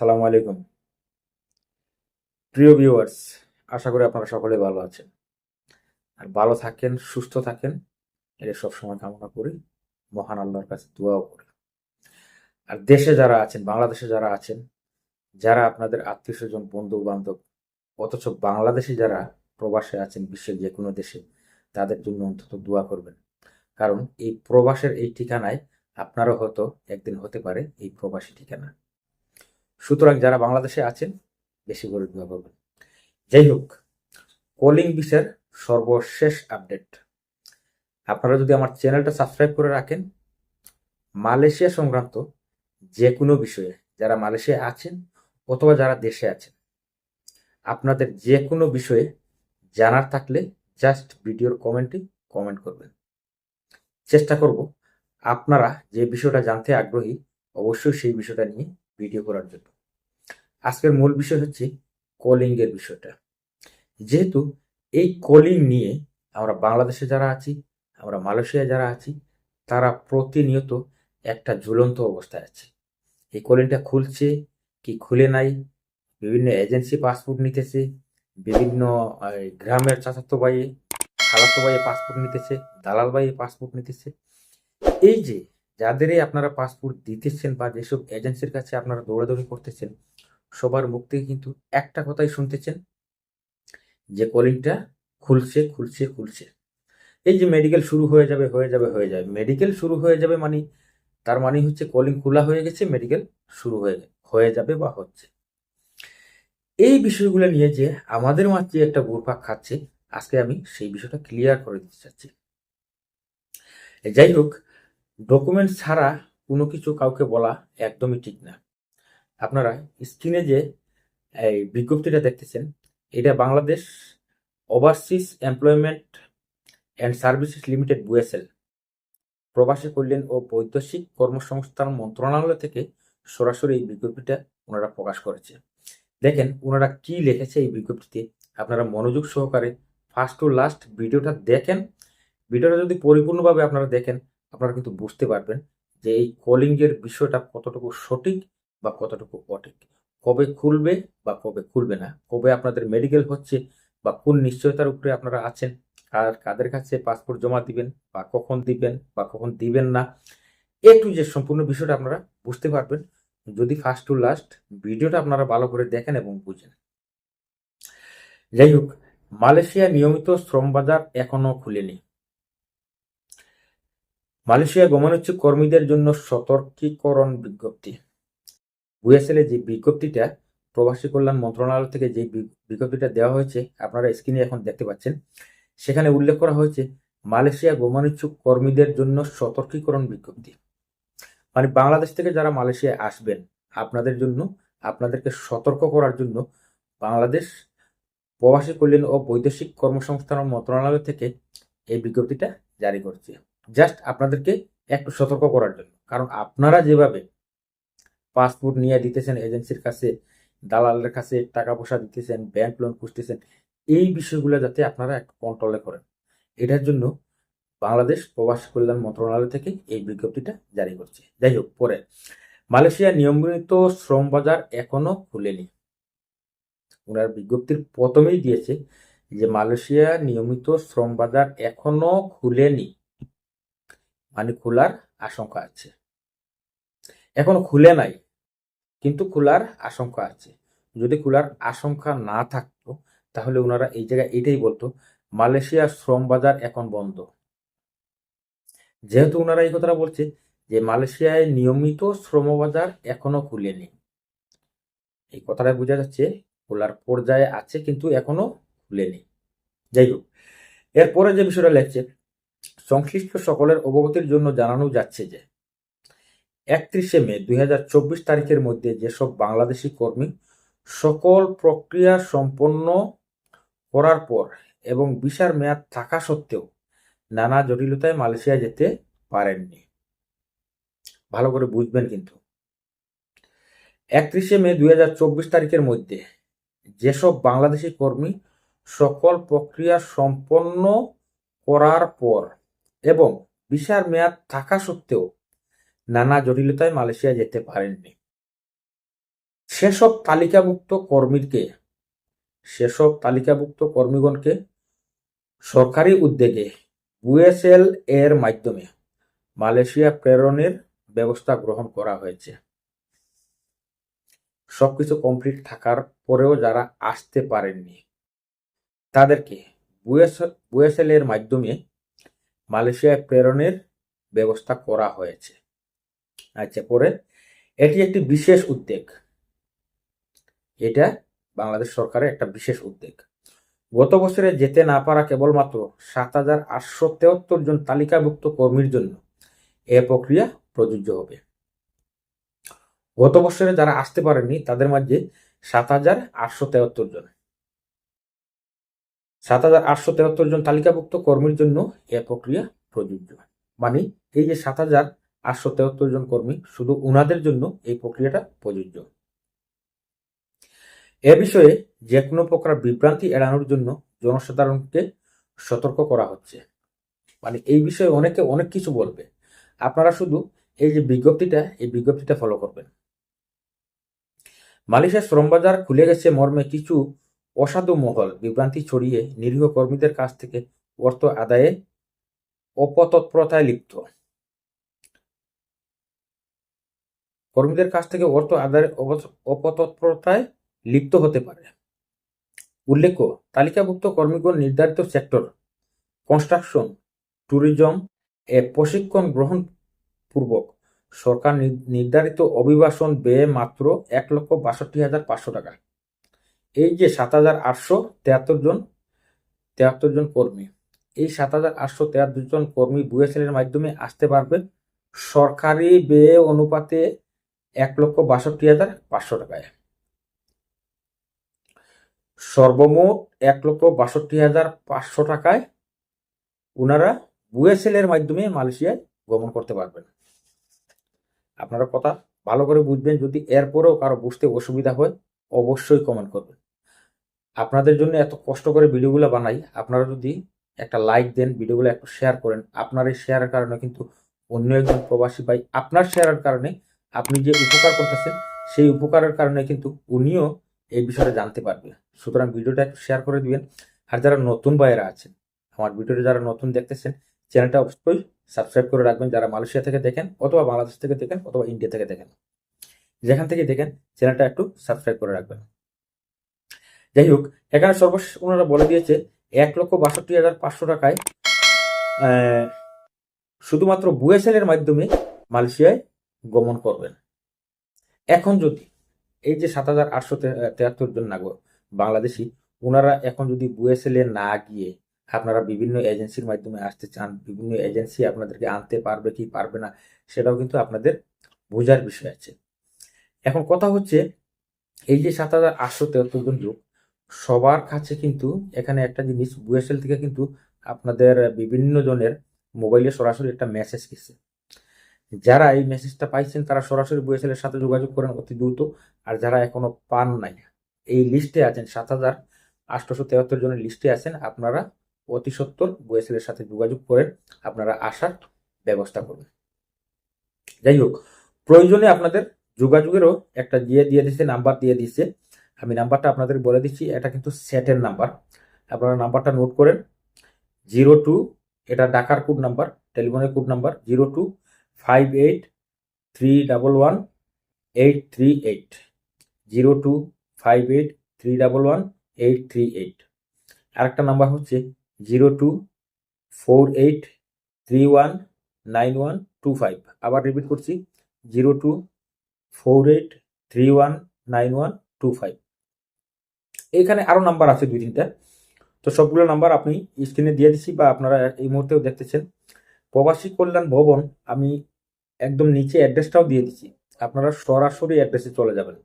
সালামু আলাইকুম। প্রিয় ভিউয়ার্স আশা করি আপনারা সকলে ভালো আছেন। আর ভালো থাকেন, সুস্থ থাকেন, এটা সবসময় কামনা করি। মহান আল্লাহর কাছে দোয়াও করি। আর দেশে যারা আছেন, বাংলাদেশে যারা আছেন, যারা আপনাদের আত্মীয় স্বজন বন্ধু বান্ধব অথচ বাংলাদেশে যারা প্রবাসে আছেন, বিশ্বের যে কোনো দেশে, তাদের জন্য অন্তত দোয়া করবেন। কারণ এই প্রবাসের এই ঠিকানায় আপনারও হয়তো একদিন হতে পারে এই প্রবাসী ঠিকানা। সুতরাং যারা বাংলাদেশে আছেন, বেশি করে দোয়া করবেন। যাই হোক, কলিং বিষয়ের সর্বশেষ আপডেট। আপনারা যদি আমার চ্যানেলটা সাবস্ক্রাইব করে রাখেন, মালয়েশিয়া সংক্রান্ত যে কোনো বিষয়ে, যারা মালয়েশিয়া আছেন অথবা যারা দেশে আছেন, আপনাদের যে কোনো বিষয়ে জানার থাকলে জাস্ট ভিডিওর কমেন্টে কমেন্ট করবেন। চেষ্টা করব আপনারা যে বিষয়টা জানতে আগ্রহী, অবশ্যই সেই বিষয়টা নিয়ে ভিডিও করার জন্য। আজকের মূল বিষয় হচ্ছে কলিং এর বিষয়টা। যেহেতু এই কলিং নিয়ে আমরা বাংলাদেশে যারা আছি, আমরা মালয়েশিয়া যারা আছি, তারা প্রতিনিয়ত একটা ঝুলন্ত অবস্থায় আছে। এই কলিংটা খুলছে কি খুলে নাই? বিভিন্ন এজেন্সি পাসপোর্ট নিতেছে, বিভিন্ন গ্রামের চাচাতো ভাইয়ে, খালাতো ভাইয়ে পাসপোর্ট নিতেছে, দালাল ভাইয়ে পাসপোর্ট নিতেছে। এই যে যাদেরই আপনারা পাসপোর্ট দিতেছেন বা যেসব এজেন্সির কাছে আপনারা দৌড়াদৌড়ি করতেছেন সবার মুখ থেকে কিন্তু একটা কথাই শুনতেছেন যে কলিংটা খুলছে খুলছে খুলছে। এই যে মেডিকেল শুরু হয়ে যাবে হয়ে যাবে হয়ে যাবে। মেডিকেল শুরু হয়ে যাবে মানে তার মানে হচ্ছে কলিং খোলা হয়ে গেছে মেডিকেল শুরু হয়ে হয়ে যাবে বা হচ্ছে। এই বিষয়গুলো নিয়ে যে আমাদের মাঝে একটা ঘুরপাক খাচ্ছে, আজকে আমি সেই বিষয়টা ক্লিয়ার করে দিতে চাচ্ছি। যাই হোক ডকুমেন্ট ছাড়া কোনো কিছু কাউকে বলা একদমই ঠিক না। আপনারা স্ক্রিনে যে, এই বিজ্ঞপ্তিটা দেখতেছেন, এটা Bangladesh overseas employment and services limited BOESL প্রবাসী কল্যাণ ও বৈদেশিক কর্মসংস্থান মন্ত্রণালয় থেকে সরাসরি এই বিজ্ঞপ্তিটা ওনারা প্রকাশ করেছে। দেখেন, ওনারা কি লিখেছে এই বিজ্ঞপ্তিতে, আপনারা মনোযোগ সহকারে ফার্স্ট টু লাস্ট ভিডিওটা দেখেন। ভিডিওটা যদি পরিপূর্ণভাবে আপনারা দেখেন, আপনারা কিন্তু বুঝতে পারবেন যে এই কলিং এর বিষয়টা কতটুকু সঠিক বা কতটুকু অঠিক কবে খুলবে বা কবে খুলবে না? কবে আপনাদের মেডিকেল হচ্ছে বা কোন নিশ্চয়তার উপরে আপনারা আছেন? আর কাদের কাছে পাসপোর্ট জমা দিবেন বা কখন দিবেন বা কখন দিবেন না? এ টু যে সম্পূর্ণ বিষয়টা আপনারা বুঝতে পারবেন। যদি ফার্স্ট টু লাস্ট ভিডিওটা আপনারা ভালো করে দেখেন এবং বুঝেন। যাই হোক মালয়েশিয়া নিয়মিত শ্রম বাজার এখনও খুলেনি। মালয়েশিয়া গমন হচ্ছে কর্মীদের জন্য সতর্কীকরণ বিজ্ঞপ্তি। বুয়েসেলে যে বিজ্ঞপ্তিটা প্রবাসী কল্যাণ মন্ত্রণালয় থেকে যে বিজ্ঞপ্তিটা দেওয়া হয়েছে, আপনারা স্ক্রিনে এখন দেখতে পাচ্ছেন। সেখানে উল্লেখ করা হয়েছে, মালয়েশিয়া গমনোচ্ছুক কর্মীদের জন্য সতর্কীকরণ বিজ্ঞপ্তি। মানে বাংলাদেশ থেকে যারা মালয়েশিয়ায় আসবেন, আপনাদের জন্য, আপনাদেরকে সতর্ক করার জন্য বাংলাদেশ প্রবাসী কল্যাণ ও বৈদেশিক কর্মসংস্থান মন্ত্রণালয় থেকে এই বিজ্ঞপ্তিটা জারি করছে। জাস্ট আপনাদেরকে একটু সতর্ক করার জন্য। কারণ আপনারা যেভাবে পাসপোর্ট নিয়ে দিতেছেন এজেন্সির কাছে, দালালের কাছে টাকা পয়সা দিতেছেন, ব্যাংক লোন খুঁজতেছেন, এই বিষয়গুলো যাতে আপনারা একটু কন্ট্রোলে করেন। এটার জন্য বাংলাদেশ প্রবাসী কল্যাণ মন্ত্রণালয় থেকে এই বিজ্ঞপ্তিটা জারি করছে। যাই হোক, পরে। মালয়েশিয়া নিয়মিত শ্রম বাজার এখনও খুলেনি। ওনার বিজ্ঞপ্তির প্রথমেই দিয়েছে যে মালয়েশিয়া নিয়মিত শ্রম বাজার এখনও খুলেনি মানে খোলার আশঙ্কা আছে। এখনও খুলে নাই। কিন্তু খোলার আশঙ্কা আছে। যদি খোলার আশঙ্কা না থাকতো, তাহলে ওনারা এই জায়গায় এটাই বলতো, মালয়েশিয়ার শ্রম বাজার এখন বন্ধ। যেহেতু ওনারা এই কথাটা বলছে যে মালয়েশিয়ায় নিয়মিত শ্রম বাজার এখনও খুলেনি। এই কথাটা বোঝা যাচ্ছে খোলার পর্যায়ে আছে কিন্তু এখনও খুলেনি। যাই হোক, এরপরে যে বিষয়টা লেখছে, সংশ্লিষ্ট সকলের অবগতির জন্য জানানো যাচ্ছে যে একত্রিশে মে দুই হাজার চব্বিশ তারিখের মধ্যে যেসব বাংলাদেশি কর্মী সকল প্রক্রিয়া সম্পন্ন করার পর এবং ভিসার মেয়াদ থাকা সত্ত্বেও নানা জটিলতায় মালয়েশিয়া যেতে পারেননি। ভালো করে বুঝবেন কিন্তু। একত্রিশে মে দুই হাজার চব্বিশ তারিখের মধ্যে যেসব বাংলাদেশি কর্মী সকল প্রক্রিয়া সম্পন্ন করার পর এবং ভিসার মেয়াদ থাকা সত্ত্বেও নানা জটিলতায় মালয়েশিয়া যেতে পারেননি। সেসব তালিকাভুক্ত কর্মীকে, সেসব তালিকাভুক্ত কর্মীগণকে সরকারি উদ্যোগে বুয়েসেল এর মাধ্যমে মালয়েশিয়া প্রেরণের ব্যবস্থা গ্রহণ করা হয়েছে। সবকিছু কমপ্লিট থাকার পরেও যারা আসতে পারেননি, তাদেরকে বুয়েসেল এর মাধ্যমে মালয়েশিয়ায় প্রেরণের ব্যবস্থা করা হয়েছে। আচ্ছা পরে এটি একটি বিশেষ উদ্যোগ এটা বাংলাদেশ সরকারের একটা বিশেষ উদ্যোগ গত বছরে যেতে না পারা কেবলমাত্র সাত হাজার আটশো তেহত্তর জন তালিকাভুক্ত কর্মীর জন্য এ প্রক্রিয়া প্রযোজ্য হবে। গত বছরে যারা আসতে পারেনি তাদের মাঝে সাত হাজার আটশো তেহত্তর জন। সাত হাজার আটশো তেহত্তর জন তালিকাভুক্ত কর্মীর জন্য এ প্রক্রিয়া প্রযোজ্য। মানে এই যে সাত হাজার আটশো তেহত্তর জন কর্মী শুধু উনাদের জন্য এই প্রক্রিয়াটা প্রযোজ্য। এ বিষয়ে যে কোনো প্রকার বিভ্রান্তি এড়ানোর জন্য জনসাধারণকে সতর্ক করা হচ্ছে। মানে এই বিষয়ে অনেকে অনেক কিছু বলবে। আপনারা শুধু এই যে বিজ্ঞপ্তিটা, এই বিজ্ঞপ্তিটা ফলো করবেন। মালয়েশিয়ার শ্রমবাজার খুলে গেছে মর্মে কিছু অসাধু মহল, বিভ্রান্তি ছড়িয়ে নিরীহ কর্মীদের কাছ থেকে অর্থ আদায়ে অপতৎপরতায় লিপ্ত। কর্মীদের কাছ থেকে অর্থ আদায়ের অপতৎপরতায় লিপ্ত হতে পারে। উল্লেখ্য, তালিকাভুক্ত কর্মীগণ নির্ধারিত সেক্টর, কনস্ট্রাকশন, ট্যুরিজম, এ প্রশিক্ষণ গ্রহণ পূর্বক সরকার নির্ধারিত অভিবাসন ব্যয় মাত্র এক লক্ষ বাষট্টি হাজার পাঁচশো টাকা। এই যে সাত হাজার আটশো তেহাত্তর জন তেহাত্তর জন কর্মী, এই সাত হাজার আটশো তেহাত্তর জন কর্মী বুয়েসেলের মাধ্যমে আসতে পারবে সরকারি ব্যয় অনুপাতে এক লক্ষ বাষট্টি হাজার পাঁচশো টাকায়। সর্বমোট এক লক্ষ বাষট্টি হাজার পাঁচশো টাকায় ওনারা বুয়েসেলের মাধ্যমে মালয়েশিয়ায় গমন করতে পারবেন। আপনারা কথা ভালো করে বুঝবেন, যদি এরপরেও কারও বুঝতে অসুবিধা হয়, অবশ্যই কমেন্ট করবেন। আপনাদের জন্য এত কষ্ট করে ভিডিওগুলো বানাই, আপনারা যদি একটা লাইক দেন, ভিডিওগুলো একটু শেয়ার করেন, আপনার এই শেয়ারের কারণে কিন্তু অন্য একজন প্রবাসী ভাই আপনার শেয়ারের কারণে আপনি যে উপকার করতেছেন, সেই উপকারের কারণে কিন্তু উনিও এই বিষয়ে জানতে পারবে। সুতরাং ভিডিওটা একটু শেয়ার করে দিবেন। আর যারা নতুন ভাইয়েরা আছেন, আমার ভিডিওটা যারা নতুন দেখতেছেন, চ্যানেলটা অবশ্যই সাবস্ক্রাইব করে রাখবেন। যারা মালয়েশিয়া থেকে দেখেন অথবা বাংলাদেশ থেকে দেখেন অথবা ইন্ডিয়া থেকে দেখেন, যেখান থেকে দেখেন, চ্যানেলটা একটু সাবস্ক্রাইব করে রাখবেন। যাই হোক, এখানে সর্বশেষ ওনারা বলে দিয়েছে, এক লক্ষ বাষট্টি হাজার পাঁচশো টাকায় শুধুমাত্র বুয়েসেলের মাধ্যমে মালয়েশিয়ায় গমন করবেন। এখন যদি এই যে সাত হাজার আটশো তেহাত্তর জন নাগরিক, বাংলাদেশি ওনারা এখন যদি বুয়েসেলে না গিয়ে আপনারা বিভিন্ন এজেন্সির মাধ্যমে আসতে চান, বিভিন্ন এজেন্সি আপনাদেরকে আনতে পারবে কি পারবে না, সেটাও কিন্তু আপনাদের বোঝার বিষয় আছে। এখন কথা হচ্ছে, এই যে সাত হাজার আটশো তেহাত্তর জন লোক, সবার কাছে কিন্তু এখানে একটা জিনিস, বুয়েসেল থেকে কিন্তু আপনাদের বিভিন্ন জনের মোবাইলে সরাসরি একটা মেসেজ গেছে। যারা এই মেসেজটা পাইছেন, তারা সরাসরি বুয়েসেলের সাথে যোগাযোগ করেন অতি দ্রুত। আর যারা এখনও পান নাই, এই লিস্টে আছেন সাত হাজার আটশোশো তেহাত্তর জনের লিস্টে আছেন, আপনারা অতি সত্তর বুয়েসেলের সাথে যোগাযোগ করেন, আপনারা আসার ব্যবস্থা করবেন। যাই হোক, প্রয়োজনে আপনাদের যোগাযোগেরও একটা দিয়ে দিয়ে দিচ্ছে নাম্বার দিয়ে দিচ্ছে আমি নাম্বারটা আপনাদের বলে দিচ্ছি, এটা কিন্তু সেটের নাম্বার। আপনারা নাম্বারটা নোট করেন, জিরো টু, এটা ডাকার কোড নাম্বার টেলিফোনের code number zero two five eight three double one eight three eight zero two five eight three double one eight three eight আরেকটা নাম্বার হচ্ছে zero two four eight three one nine one two five আবার repeat করছি zero two four eight three one nine one two five এইখানে আরও number আছে দুই তিনটা। তো সবগুলো নাম্বার আপনি স্ক্রিনে দিয়ে দিচ্ছি বা আপনারা এই মুহূর্তেও দেখতেছেন। প্রবাসী কল্যাণ ভবন আমি একদম নিচে অ্যাড্রেসটাও দিয়ে দিচ্ছি। আপনারা সরাসরি অ্যাড্রেসে চলে যাবেন।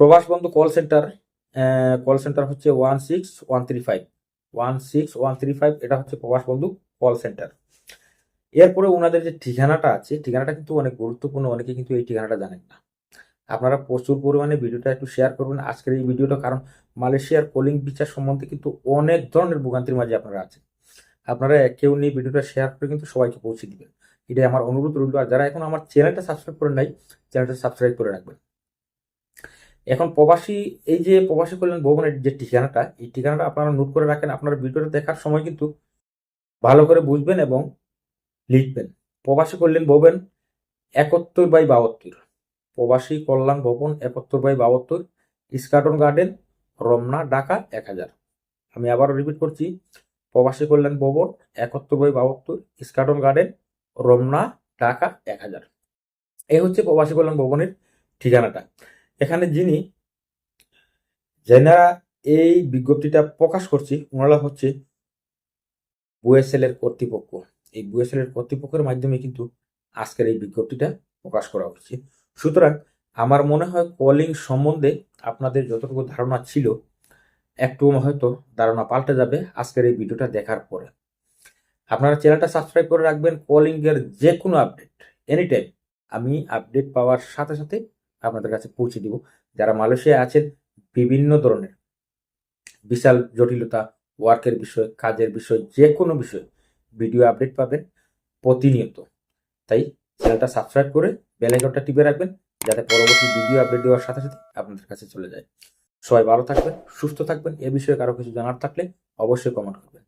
Probash Bondhu call centre call centre হচ্ছে one six one three five. One six one three five, এটা হচ্ছে প্রবাস বন্ধু কল সেন্টার। এরপরে ওনাদের যে ঠিকানাটা আছে, ঠিকানাটা কিন্তু অনেক গুরুত্বপূর্ণ, অনেকে কিন্তু এই ঠিকানাটা জানেন না। আপনারা প্রচুর পরিমাণে ভিডিওটা একটু শেয়ার করবেন। আজকের এই ভিডিওটা কারণ মালয়েশিয়ার কলিং বিচার সম্বন্ধে কিন্তু অনেক ধরনের ভোগান্তির মাঝে আপনারা আছেন। আপনারা কেউ নিয়ে ভিডিওটা শেয়ার করে কিন্তু সবাইকে পৌঁছে দিবেন। এটাই আমার অনুরোধ রইল। আর যারা এখন আমার চ্যানেলটা সাবস্ক্রাইব করে নাই, চ্যানেলটা সাবস্ক্রাইব করে রাখবেন। এখন প্রবাসী, এই যে প্রবাসী কল্যাণ ভবনের যে ঠিকানাটা, এই ঠিকানাটা আপনারা নোট করে রাখেন। আপনারা ভিডিওটা দেখার সময় কিন্তু ভালো করে বুঝবেন এবং লিখবেন। প্রবাসী কল্যাণ ভবন একাত্তর বাই বাহাত্তর। প্রবাসী কল্যাণ ভবন একাত্তর বাই বাহাত্তর, ইস্কাটন গার্ডেন, রমনা, ঢাকা এক হাজার। আমি আবারও রিপিট করছি প্রবাসী কল্যাণ ভবন একাত্তর বাই বাহাত্তর ইস্কাটন গার্ডেন, রমনা, ঢাকা এক হাজার। এই হচ্ছে প্রবাসী কল্যাণ ভবনের ঠিকানাটা। এখানে যিনি যেনারা এই বিজ্ঞপ্তিটা প্রকাশ করছি, ওনারা হচ্ছে বুয়েসেল এর কর্তৃপক্ষ। এই বুয়েসেল এর কর্তৃপক্ষের মাধ্যমে কিন্তু আজকের এই বিজ্ঞপ্তিটা প্রকাশ করা হচ্ছে। সুতরাং আমার মনে হয় কলিং সম্বন্ধে আপনাদের যতটুকু ধারণা ছিল একটু হয়তো ধারণা পাল্টে যাবে আজকের এই ভিডিওটা দেখার পরে। আপনারা চ্যানেলটা সাবস্ক্রাইব করে রাখবেন কলিং এর যে কোনো আপডেট এনি টাইম আমি আপডেট পাওয়ার সাথে সাথে আপনাদের কাছে পৌঁছে দিব। যারা মালয়েশিয়া আছেন, বিভিন্ন ধরনের বিশাল জটিলতা ওয়ার্কের বিষয়, কাজের বিষয় যে কোনো বিষয় ভিডিও আপডেট পাবেন প্রতিনিয়ত। তাই চ্যানেলটা সাবস্ক্রাইব করে বেল আইকনটা টিপে রাখবেন, যাতে পরবর্তী ভিডিও আপডেট দেওয়ার সাথে সাথে আপনাদের কাছে চলে যায়। সবাই ভালো থাকবেন সুস্থ থাকবেন। এ বিষয়ে কারও কিছু জানার থাকলে অবশ্যই কমেন্ট করবেন।